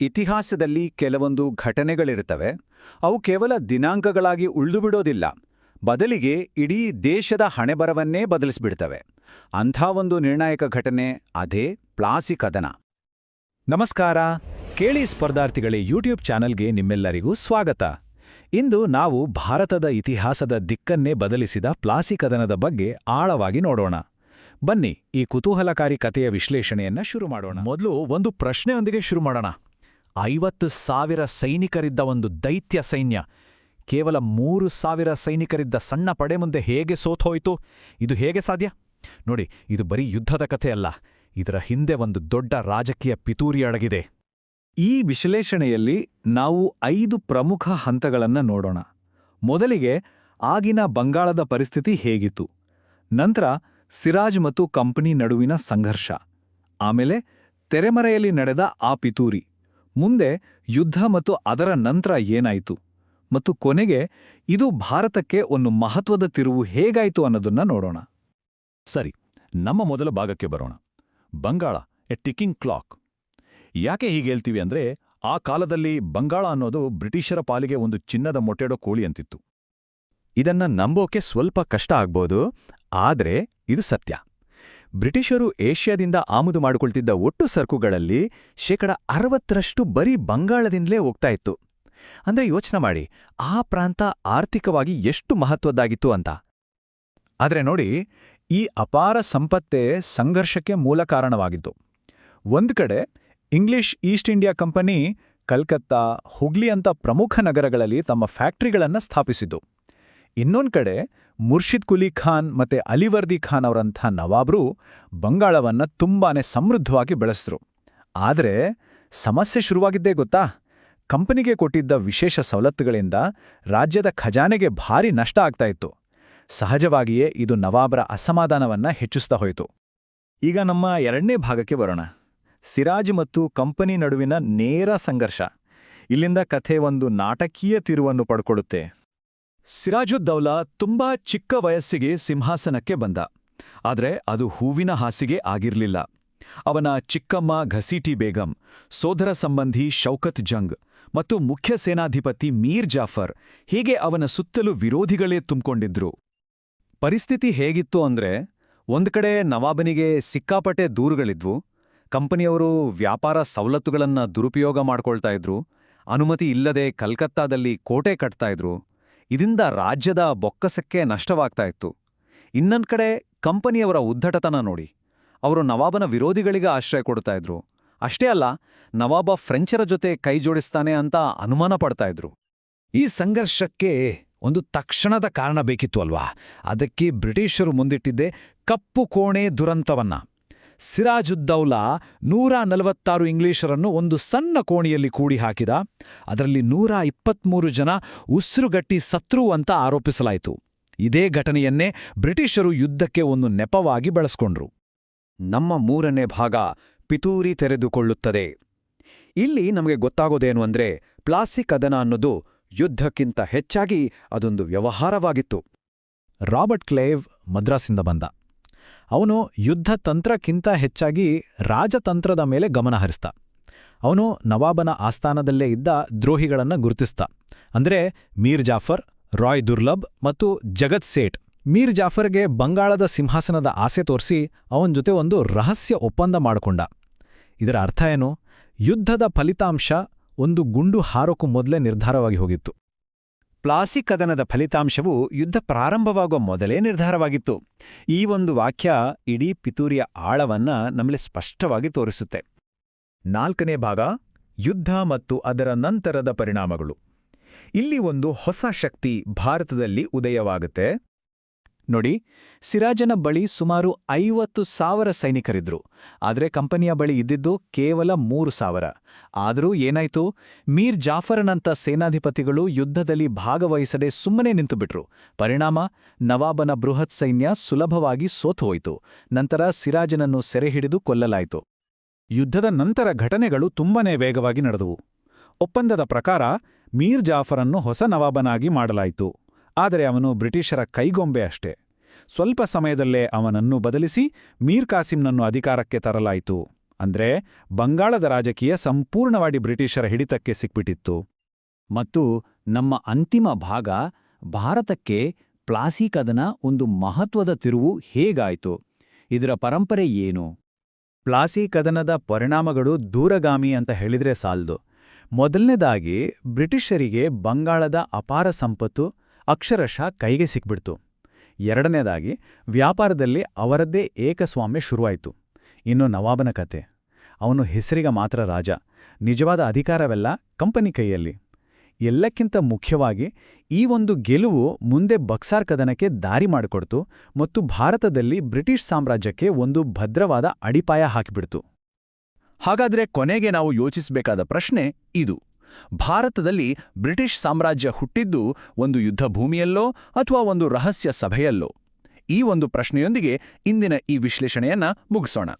ಇತಿಹಾಸದಲ್ಲಿ ಕೆಲವೊಂದು ಘಟನೆಗಳಿರುತ್ತವೆ. ಅವು ಕೇವಲ ದಿನಾಂಕಗಳಾಗಿ ಉಳಿದುಬಿಡೋದಿಲ್ಲ. ಬದಲಿಗೆ ಇಡೀ ದೇಶದ ಹಣೆಬರವನ್ನೇ ಬದಲಿಸ್ಬಿಡ್ತವೆ. ಅಂಥ ಒಂದು ನಿರ್ಣಾಯಕ ಘಟನೆ, ಅದೇ ಪ್ಲಾಸಿ ಕದನ. ನಮಸ್ಕಾರ. ಕೇಳಿ ಸ್ಪರ್ಧಾರ್ಥಿಗಳೇ ಯೂಟ್ಯೂಬ್ ಚಾನೆಲ್ಗೆ ನಿಮ್ಮೆಲ್ಲರಿಗೂ ಸ್ವಾಗತ. ಇಂದು ನಾವು ಭಾರತದ ಇತಿಹಾಸದ ದಿಕ್ಕನ್ನೇ ಬದಲಿಸಿದ ಪ್ಲಾಸಿ ಕದನದ ಬಗ್ಗೆ ಆಳವಾಗಿ ನೋಡೋಣ. ಬನ್ನಿ, ಈ ಕುತೂಹಲಕಾರಿ ಕಥೆಯ ವಿಶ್ಲೇಷಣೆಯನ್ನ ಶುರು ಮಾಡೋಣ. ಮೊದಲು ಒಂದು ಪ್ರಶ್ನೆಯೊಂದಿಗೆ ಶುರು ಮಾಡೋಣ. ಐವತ್ತು ಸಾವಿರ ಸೈನಿಕರಿದ್ದ ಒಂದು ದೈತ್ಯ ಸೈನ್ಯ. ಕೇವಲ ಮೂರು ಸಾವಿರ ಸೈನಿಕರಿದ್ದ ಸಣ್ಣ ಪಡೆ ಮುಂದೆ ಹೇಗೆ ಸೋತೋಯ್ತು? ಇದು ಹೇಗೆ ಸಾಧ್ಯ? ನೋಡಿ, ಇದು ಬರೀ ಯುದ್ಧದ ಕಥೆಯಲ್ಲ ಇದರ ಹಿಂದೆ ಒಂದು ದೊಡ್ಡ ರಾಜಕೀಯ ಪಿತೂರಿ ಅಡಗಿದೆ. ಈ ವಿಶ್ಲೇಷಣೆಯಲ್ಲಿ ನಾವು ಐದು ಪ್ರಮುಖ ಹಂತಗಳನ್ನು ನೋಡೋಣ. ಮೊದಲಿಗೆ ಆಗಿನ ಬಂಗಾಳದ ಪರಿಸ್ಥಿತಿ ಹೇಗಿತ್ತು? ನಂತರ ಸಿರಾಜ್ ಮತ್ತು ಕಂಪನಿ ನಡುವಿನ ಸಂಘರ್ಷ. ಆಮೇಲೆ ತೆರೆಮರೆಯಲ್ಲಿ ನಡೆದ ಆ ಪಿತೂರಿ. ಮುಂದೆ ಯುದ್ಧ ಮತ್ತು ಅದರ ನಂತರ ಏನಾಯಿತು? ಮತ್ತು ಕೊನೆಗೆ ಇದು ಭಾರತಕ್ಕೆ ಒಂದು ಮಹತ್ವದ ತಿರುವು ಹೇಗಾಯಿತು ಅನ್ನೋದನ್ನ ನೋಡೋಣ. ಸರಿ, ನಮ್ಮ ಮೊದಲ ಭಾಗಕ್ಕೆ ಬರೋಣ. Bangala, a ticking clock. ಯಾಕೆ ಹೀಗೆ ಹೇಳ್ತೀವಿ ಅಂದ್ರೆ, ಆ ಕಾಲದಲ್ಲಿ ಬಂಗಾಳ ಅನ್ನೋದು ಬ್ರಿಟಿಷರ ಪಾಲಿಗೆ ಒಂದು ಚಿನ್ನದ ಮೊಟ್ಟೆಡೋ ಕೋಳಿ ಅಂತಿತ್ತು. ಇದನ್ನ ನಂಬೋಕೆ ಸ್ವಲ್ಪ ಕಷ್ಟ ಆಗ್ಬೋದು, ಆದ್ರೆ ಇದು ಸತ್ಯ. ಬ್ರಿಟಿಷರು ಏಷ್ಯಾದಿಂದ ಆಮದು ಮಾಡಿಕೊಳ್ತಿದ್ದ ಒಟ್ಟು ಸರಕುಗಳಲ್ಲಿ ಶೇಕಡ ಅರವತ್ತರಷ್ಟು ಬರೀ ಬಂಗಾಳದಿಂದಲೇ ಹೋಗ್ತಾ ಇತ್ತು. ಅಂದ್ರೆ ಯೋಚನೆ ಮಾಡಿ, ಆ ಪ್ರಾಂತ ಆರ್ಥಿಕವಾಗಿ ಎಷ್ಟು ಮಹತ್ವದ್ದಾಗಿತ್ತು ಅಂತ. ಆದರೆ ನೋಡಿ, ಈ ಅಪಾರ ಸಂಪತ್ತೇ ಸಂಘರ್ಷಕ್ಕೆ ಮೂಲ ಕಾರಣವಾಗಿತ್ತು. ಒಂದು ಕಡೆ English East India company, Calcutta, Hooghly ಅಂತ ಪ್ರಮುಖ ನಗರಗಳಲ್ಲಿ ತಮ್ಮ ಫ್ಯಾಕ್ಟರಿಗಳನ್ನ ಸ್ಥಾಪಿಸಿತು ಇನ್ನೊಂದ್ ಕಡೆ ಮುರ್ಷಿದ್ ಕುಲಿ ಖಾನ್ ಮತ್ತೆ ಅಲಿವರ್ದಿ ಖಾನ್ ಅವರಂಥ ನವಾಬ್ರು ಬಂಗಾಳವನ್ನ ತುಂಬಾನೇ ಸಮೃದ್ಧವಾಗಿ ಬೆಳೆಸಿದ್ರು. ಆದರೆ ಸಮಸ್ಯೆ ಶುರುವಾಗಿದ್ದೇ ಗೊತ್ತಾ? ಕಂಪನಿಗೆ ಕೊಟ್ಟಿದ್ದ ವಿಶೇಷ ಸವಲತ್ತುಗಳಿಂದ ರಾಜ್ಯದ ಖಜಾನೆಗೆ ಭಾರಿ ನಷ್ಟ ಆಗ್ತಾ ಇತ್ತು. ಸಹಜವಾಗಿಯೇ ಇದು ನವಾಬರ ಅಸಮಾಧಾನವನ್ನ ಹೆಚ್ಚಿಸ್ತಾ ಹೋಯಿತು. ಈಗ ನಮ್ಮ ಎರಡನೇ ಭಾಗಕ್ಕೆ ಬರೋಣ. ಸಿರಾಜ್ ಮತ್ತು ಕಂಪನಿ ನಡುವಿನ ನೇರ ಸಂಘರ್ಷ. ಇಲ್ಲಿಂದ ಕಥೆ ಒಂದು ನಾಟಕೀಯ ತಿರುವನ್ನು ಪಡ್ಕೊಳ್ಳುತ್ತೆ. ಸಿರಾಜುದ್ದೌಲಾ ತುಂಬಾ ಚಿಕ್ಕ ವಯಸ್ಸಿಗೆ ಸಿಂಹಾಸನಕ್ಕೆ ಬಂದ. ಆದರೆ ಅದು ಹೂವಿನ ಹಾಸಿಗೆ ಆಗಿರಲಿಲ್ಲ. ಅವನ ಚಿಕ್ಕಮ್ಮ ಘಸೀಟಿ ಬೇಗಂ, ಸೋದರ ಸಂಬಂಧಿ ಶೌಕತ್ ಜಂಗ್ ಮತ್ತು ಮುಖ್ಯ ಸೇನಾಧಿಪತಿ ಮೀರ್ ಜಾಫರ್ ಹೀಗೆ ಅವನ ಸುತ್ತಲೂ ವಿರೋಧಿಗಳೇ ತುಂಬಿಕೊಂಡಿದ್ರು. ಪರಿಸ್ಥಿತಿ ಹೇಗಿತ್ತು ಅಂದ್ರೆ ಒಂದ್ಕಡೆ ನವಾಬನಿಗೆ ಸಿಕ್ಕಾಪಟ್ಟೆ ದೂರುಗಳಿದ್ವು, ಕಂಪನಿಯವರು ವ್ಯಾಪಾರ ಸವಲತ್ತುಗಳನ್ನ ದುರುಪಯೋಗ ಮಾಡ್ಕೊಳ್ತಾ ಇದ್ರು, ಅನುಮತಿ ಇಲ್ಲದೆ ಕಲ್ಕತ್ತಾದಲ್ಲಿ ಕೋಟೆ ಕಟ್ತಾ ಇದ್ರು ಇದರಿಂದ ರಾಜ್ಯದ ಬೊಕ್ಕಸಕ್ಕೆ ನಷ್ಟವಾಗ್ತಾ ಇತ್ತು. ಇನ್ನೊಂದ್ ಕಡೆ ಕಂಪನಿಯವರ ಉದ್ದಟತನ ನೋಡಿ, ಅವರು ನವಾಬನ ವಿರೋಧಿಗಳಿಗೆ ಆಶ್ರಯ ಕೊಡ್ತಾ ಇದ್ರು. ಅಷ್ಟೇ ಅಲ್ಲ, ನವಾಬ ಫ್ರೆಂಚರ ಜೊತೆ ಕೈ ಜೋಡಿಸ್ತಾನೆ ಅಂತ ಅನುಮಾನ ಪಡ್ತಾ ಇದ್ರು. ಈ ಸಂಘರ್ಷಕ್ಕೆ ಒಂದು ತಕ್ಷಣದ ಕಾರಣ ಬೇಕಿತ್ತು ಅಲ್ವಾ? ಅದಕ್ಕೆ ಬ್ರಿಟಿಷರು ಮುಂದಿಟ್ಟಿದ್ದೆ ಕಪ್ಪು ಕೋಣೆ ದುರಂತವನ್ನ. ಸಿರಾಜುದ್ದೌಲಾ ನೂರ ನಲವತ್ತಾರು ಇಂಗ್ಲಿಷರನ್ನು ಒಂದು ಸಣ್ಣ ಕೋಣೆಯಲ್ಲಿ ಕೂಡಿ ಹಾಕಿದ ಅದರಲ್ಲಿ ನೂರ ಇಪ್ಪತ್ಮೂರು ಜನ ಉಸಿರುಗಟ್ಟಿ ಸತ್ರು ಅಂತ ಆರೋಪಿಸಲಾಯಿತು. ಇದೇ ಘಟನೆಯನ್ನೇ ಬ್ರಿಟಿಷರು ಯುದ್ಧಕ್ಕೆ ಒಂದು ನೆಪವಾಗಿ ಬಳಸ್ಕೊಂಡ್ರು. ನಮ್ಮ ಮೂರನೇ ಭಾಗ ಪಿತೂರಿ ತೆರೆದುಕೊಳ್ಳುತ್ತದೆ. ಇಲ್ಲಿ ನಮಗೆ ಗೊತ್ತಾಗೋದೇನು ಅಂದ್ರೆ ಪ್ಲಾಸ್ಟಿಕ್ ಕದನ ಅನ್ನೋದು ಯುದ್ಧಕ್ಕಿಂತ ಹೆಚ್ಚಾಗಿ ಅದೊಂದು ವ್ಯವಹಾರವಾಗಿತ್ತು. ರಾಬರ್ಟ್ ಕ್ಲೇವ್ ಮದ್ರಾಸಿಂದ ಬಂದ. ಅವನು ಯುದ್ಧ ತಂತ್ರಕ್ಕಿಂತ ಹೆಚ್ಚಾಗಿ ರಾಜತಂತ್ರದ ಮೇಲೆ ಗಮನ ಹರಿಸ್ತ. ಅವನು ನವಾಬನ ಆಸ್ಥಾನದಲ್ಲೇ ಇದ್ದ ದ್ರೋಹಿಗಳನ್ನು ಗುರುತಿಸ್ತ. ಅಂದ್ರೆ ಮೀರ್ ಜಾಫರ್, ರಾಯ್ ದುರ್ಲಭ್ ಮತ್ತು ಜಗತ್ ಸೇಠ್. ಮೀರ್ ಜಾಫರ್ಗೆ ಬಂಗಾಳದ ಸಿಂಹಾಸನದ ಆಸೆ ತೋರಿಸಿ ಅವನ ಜೊತೆ ಒಂದು ರಹಸ್ಯ ಒಪ್ಪಂದ ಮಾಡಿಕೊಂಡ. ಇದರ ಅರ್ಥ ಏನು? ಯುದ್ಧದ ಫಲಿತಾಂಶ ಒಂದು ಗುಂಡು ಹಾರೋಕು ಮೊದಲೇ ನಿರ್ಧಾರವಾಗಿ ಹೋಗಿತ್ತು. ಪ್ಲಾಸಿ ಕದನದ ಫಲಿತಾಂಶವು ಯುದ್ಧ ಪ್ರಾರಂಭವಾಗುವ ಮೊದಲೇ ನಿರ್ಧಾರವಾಗಿತ್ತು. ಈ ಒಂದು ವಾಕ್ಯ ಇಡೀ ಪಿತೂರಿಯ ಆಳವನ್ನ ನಮಗೆ ಸ್ಪಷ್ಟವಾಗಿ ತೋರಿಸುತ್ತೆ. ನಾಲ್ಕನೇ ಭಾಗ, ಯುದ್ಧ ಮತ್ತು ಅದರ ನಂತರದ ಪರಿಣಾಮಗಳು. ಇಲ್ಲಿ ಒಂದು ಹೊಸ ಶಕ್ತಿ ಭಾರತದಲ್ಲಿ ಉದಯವಾಗುತ್ತೆ. ನೋಡಿ, ಸಿರಾಜನ ಬಳಿ ಸುಮಾರು ಐವತ್ತು ಸಾವಿರ ಸೈನಿಕರಿದ್ರು. ಆದರೆ ಕಂಪನಿಯ ಬಳಿ ಇದ್ದಿದ್ದು ಕೇವಲ ಮೂರು ಸಾವಿರ. ಆದರೂ ಏನಾಯ್ತು, ಮೀರ್ ಜಾಫರನಂಥ ಸೇನಾಧಿಪತಿಗಳು ಯುದ್ಧದಲ್ಲಿ ಭಾಗವಹಿಸದೆ ಸುಮ್ಮನೆ ನಿಂತುಬಿಟ್ರು. ಪರಿಣಾಮ, ನವಾಬನ ಬೃಹತ್ ಸೈನ್ಯ ಸುಲಭವಾಗಿ ಸೋತುಹೋಯಿತು. ನಂತರ ಸಿರಾಜನನ್ನು ಸೆರೆಹಿಡಿದು ಕೊಲ್ಲಲಾಯಿತು. ಯುದ್ಧದ ನಂತರ ಘಟನೆಗಳು ತುಂಬನೇ ವೇಗವಾಗಿ ನಡೆದವು. ಒಪ್ಪಂದದ ಪ್ರಕಾರ, ಮೀರ್ ಜಾಫರನ್ನು ಹೊಸ ನವಾಬನಾಗಿ ಮಾಡಲಾಯಿತು. ಆದರೆ ಅವನು ಬ್ರಿಟಿಷರ ಕೈಗೊಂಬೆ ಅಷ್ಟೇ. ಸ್ವಲ್ಪ ಸಮಯದಲ್ಲೇ ಅವನನ್ನು ಬದಲಿಸಿ ಮೀರ್ ಕಾಸಿಂನನ್ನು ಅಧಿಕಾರಕ್ಕೆ ತರಲಾಯಿತು. ಅಂದ್ರೆ ಬಂಗಾಳದ ರಾಜಕೀಯ ಸಂಪೂರ್ಣವಾಗಿ ಬ್ರಿಟಿಷರ ಹಿಡಿತಕ್ಕೆ ಸಿಕ್ಬಿಟ್ಟಿತ್ತು. ಮತ್ತು ನಮ್ಮ ಅಂತಿಮ ಭಾಗ ಭಾರತಕ್ಕೆ ಪ್ಲಾಸಿ ಕದನ ಒಂದು ಮಹತ್ವದ ತಿರುವು ಹೇಗಾಯಿತು? ಇದರ ಪರಂಪರೆ ಏನು? ಪ್ಲಾಸಿ ಕದನದ ಪರಿಣಾಮಗಳು ದೂರಗಾಮಿ ಅಂತ ಹೇಳಿದ್ರೆ ಸಾಲ್ದು. ಮೊದಲನೇದಾಗಿ ಬ್ರಿಟಿಷರಿಗೆ ಬಂಗಾಳದ ಅಪಾರ ಸಂಪತ್ತು ಅಕ್ಷರಶಃ ಕೈಗೆ ಸಿಕ್ಬಿಡ್ತು. ಎರಡನೇದಾಗಿ, ವ್ಯಾಪಾರದಲ್ಲಿ ಅವರದ್ದೇ ಏಕಸ್ವಾಮ್ಯ ಶುರುವಾಯಿತು. ಇನ್ನು ನವಾಬನ ಕತೆ. ಅವನು ಹೆಸರಿಗ ಮಾತ್ರ ರಾಜ. ನಿಜವಾದ ಅಧಿಕಾರವೆಲ್ಲ ಕಂಪನಿ ಕೈಯಲ್ಲಿ. ಎಲ್ಲಕ್ಕಿಂತ ಮುಖ್ಯವಾಗಿ, ಈ ಒಂದು ಗೆಲುವು ಮುಂದೆ ಬಕ್ಸಾರ್ ಕದನಕ್ಕೆ ದಾರಿ ಮಾಡಿಕೊಡ್ತು ಮತ್ತು ಭಾರತದಲ್ಲಿ ಬ್ರಿಟಿಷ್ ಸಾಮ್ರಾಜ್ಯಕ್ಕೆ ಒಂದು ಭದ್ರವಾದ ಅಡಿಪಾಯ ಹಾಕಿಬಿಡ್ತು. ಹಾಗಾದ್ರೆ ಕೊನೆಗೆ ನಾವು ಯೋಚಿಸಬೇಕಾದ ಪ್ರಶ್ನೆ ಇದು. ಭಾರತದಲ್ಲಿ ಬ್ರಿಟಿಷ್ ಸಾಮ್ರಾಜ್ಯ ಹುಟ್ಟಿದ್ದು ಒಂದು ಯುದ್ಧ ಭೂಮಿಯಲ್ಲೋ ಅಥವಾ ಒಂದು ರಹಸ್ಯ ಸಭೆಯಲ್ಲೋ? ಈ ಒಂದು ಪ್ರಶ್ನೆಯೊಂದಿಗೆ ಇಂದಿನ ಈ ವಿಶ್ಲೇಷಣೆಯನ್ನ ಮುಗಿಸೋಣ.